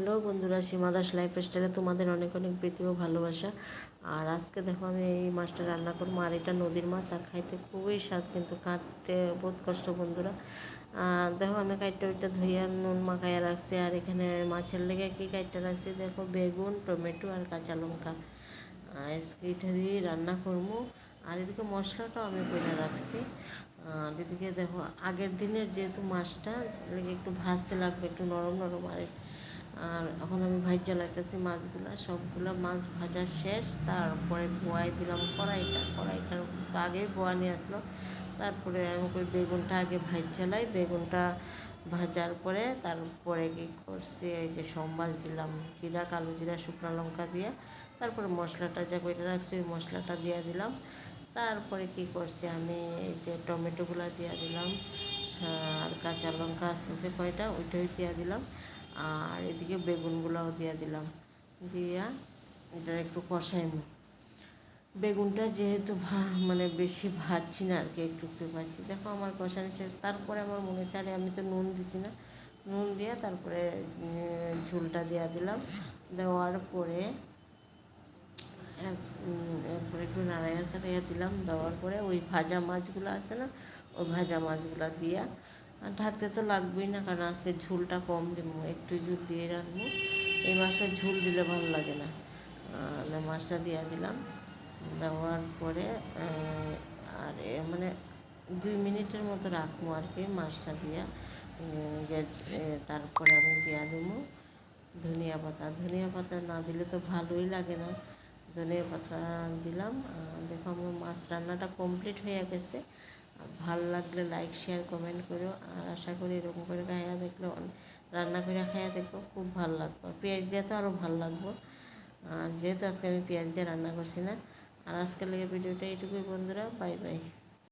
Hello বন্ধুরা, সীমা Das life স্টাইলে তোমাদের অনেক অনেক প্রীতি ও ভালোবাসা। আর আজকে দেখো আমি এই মাছটা রান্না করব। আর এটা নদীর মাছ আর খাইতে খুবই স্বাদ, কিন্তু কাটতে বহুত কষ্ট বন্ধুরা। দেখো আমি কাইটটা ওইটা ধুইয়া নুন মাখাইয়া রাখছি। আর এখানে মাছের লেগে কী কাইটটা রাখছি? দেখো বেগুন, টমেটো আর কাঁচা লঙ্কা। এটা দিয়ে রান্না করব। আর এদিকে মশলাটাও আমি করে রাখছি। আর এদিকে দেখো আগের দিনের যেহেতু মাছটা একটু ভাজতে লাগবে, একটু নরম নরম। আর আর এখন আমি ভাই জ্বালাইতেছি মাছগুলা, সবগুলো মাছ ভাজা শেষ, তারপরে বোয়াই দিলাম কড়াইটা। কড়াইটার আগে বোয়া নিয়ে আসলো। তারপরে আমি ওই বেগুনটা আগে ভাই জ্বালাই বেগুনটা ভাজার পরে তারপরে কি করছি, এই যে সম্বাস দিলাম, জিরা, কালো জিরা, শুকনো লঙ্কা দিয়ে। তারপরে মশলাটা যা করে রাখছি, ওই মশলাটা দিয়ে দিলাম। তারপরে কি করছি, আমি এই যে টমেটোগুলো দিয়ে দিলাম আর কাঁচা লঙ্কা আসলে যে কয়টা, ওইটাই দিয়ে দিলাম। আর এদিকে বেগুনগুলোও দিয়ে দিলাম। দিয়া এটা একটু কষাইম বেগুনটা যেহেতু মানে বেশি ভাজছি না আর কি, একটু একটু ভাজছি। দেখো আমার কষানি শেষ। তারপরে আমার মনে আরে আমি তো নুন দিছি না। নুন দিয়ে তারপরে ঝুলটা দেওয়া দিলাম। দেওয়ার পরে এরপরে একটু নাড়াইয়া চাড়াইয়া দিলাম। দেওয়ার পরে ওই ভাজা মাছগুলো আছে না, ওই ভাজা মাছগুলো দিয়া আর ঢাকতে তো লাগবেই না, কারণ আজকে ঝুলটা কম দেবো, একটু ঝুল দিয়ে রাখব। এই মাছটা ঝুল দিলে ভালো লাগে না। মাছটা দিয়ে দিলাম। দেওয়ার পরে আর মানে দুই মিনিটের মতো রাখব আর কি মাছটা দিয়া। তারপরে আমি দিয়া দেবো ধনিয়া পাতা। ধনিয়া পাতা না দিলে তো ভালোই লাগে না। ধনিয়া পাতা দিলাম। দেখো আমার মাছ রান্নাটা কমপ্লিট হয়ে গেছে। ভালো লাগলে লাইক শেয়ার কমেন্ট করো আর আশা করি এরকম করে খাইয়া দেখলে রান্না করে খাইয়া দেখব, খুব ভালো লাগবে। পেঁয়াজ দিয়ে তো আরও ভালো লাগবো। আর যেহেতু আজকে আমি পেঁয়াজ দিয়ে রান্না করছি না, আর আজকের লেগে ভিডিওটা এইটুকুই বন্ধুরা, বাই বাই।